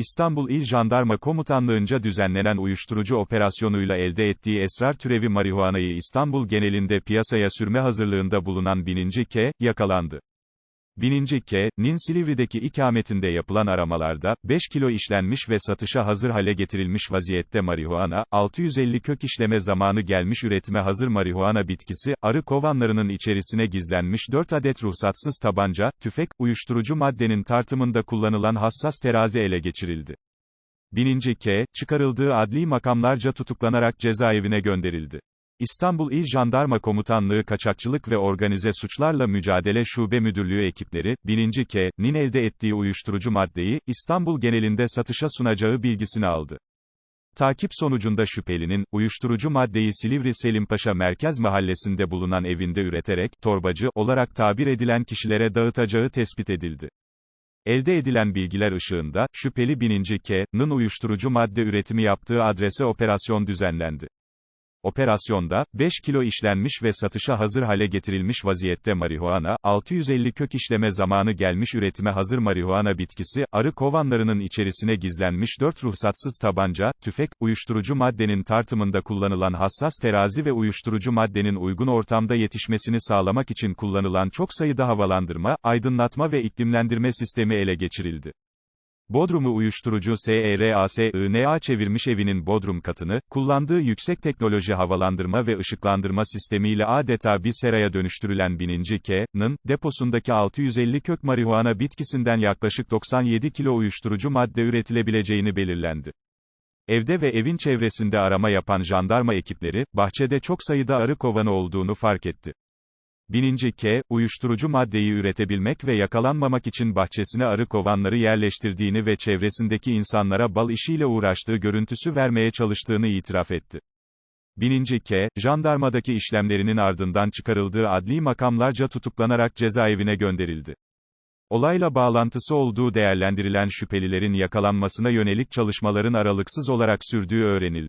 İstanbul İl Jandarma Komutanlığı'nca düzenlenen uyuşturucu operasyonuyla elde ettiği esrar türevi marihuanayı İstanbul genelinde piyasaya sürme hazırlığında bulunan Bininci K, yakalandı. Bininci K.'nin Silivri'deki ikametinde yapılan aramalarda, 5 kilo işlenmiş ve satışa hazır hale getirilmiş vaziyette marihuana, 650 kök işleme zamanı gelmiş üretime hazır marihuana bitkisi, arı kovanlarının içerisine gizlenmiş 4 adet ruhsatsız tabanca, tüfek, uyuşturucu maddenin tartımında kullanılan hassas terazi ele geçirildi. Bininci K, çıkarıldığı adli makamlarca tutuklanarak cezaevine gönderildi. İstanbul İl Jandarma Komutanlığı Kaçakçılık ve Organize Suçlarla Mücadele Şube Müdürlüğü ekipleri, 1000. K.'nin elde ettiği uyuşturucu maddeyi, İstanbul genelinde satışa sunacağı bilgisini aldı. Takip sonucunda şüphelinin, uyuşturucu maddeyi Silivri Selimpaşa Merkez Mahallesi'nde bulunan evinde üreterek, torbacı, olarak tabir edilen kişilere dağıtacağı tespit edildi. Elde edilen bilgiler ışığında, şüpheli 1000. K.'nın uyuşturucu madde üretimi yaptığı adrese operasyon düzenlendi. Operasyonda, 5 kilo işlenmiş ve satışa hazır hale getirilmiş vaziyette marihuana, 650 kök işleme zamanı gelmiş üretime hazır marihuana bitkisi, arı kovanlarının içerisine gizlenmiş 4 ruhsatsız tabanca, tüfek, uyuşturucu maddenin tartımında kullanılan hassas terazi ve uyuşturucu maddenin uygun ortamda yetişmesini sağlamak için kullanılan çok sayıda havalandırma, aydınlatma ve iklimlendirme sistemi ele geçirildi. Bodrum'u uyuşturucu SERASINA çevirmiş evinin bodrum katını, kullandığı yüksek teknoloji havalandırma ve ışıklandırma sistemiyle adeta bir seraya dönüştürülen bininci K.'nın, deposundaki 650 kök marihuana bitkisinden yaklaşık 97 kilo uyuşturucu madde üretilebileceğini belirlendi. Evde ve evin çevresinde arama yapan jandarma ekipleri, bahçede çok sayıda arı kovanı olduğunu fark etti. Bininci K, uyuşturucu maddeyi üretebilmek ve yakalanmamak için bahçesine arı kovanları yerleştirdiğini ve çevresindeki insanlara bal işiyle uğraştığı görüntüsü vermeye çalıştığını itiraf etti. Bininci K, jandarmadaki işlemlerinin ardından çıkarıldığı adli makamlarca tutuklanarak cezaevine gönderildi. Olayla bağlantısı olduğu değerlendirilen şüphelilerin yakalanmasına yönelik çalışmaların aralıksız olarak sürdüğü öğrenildi.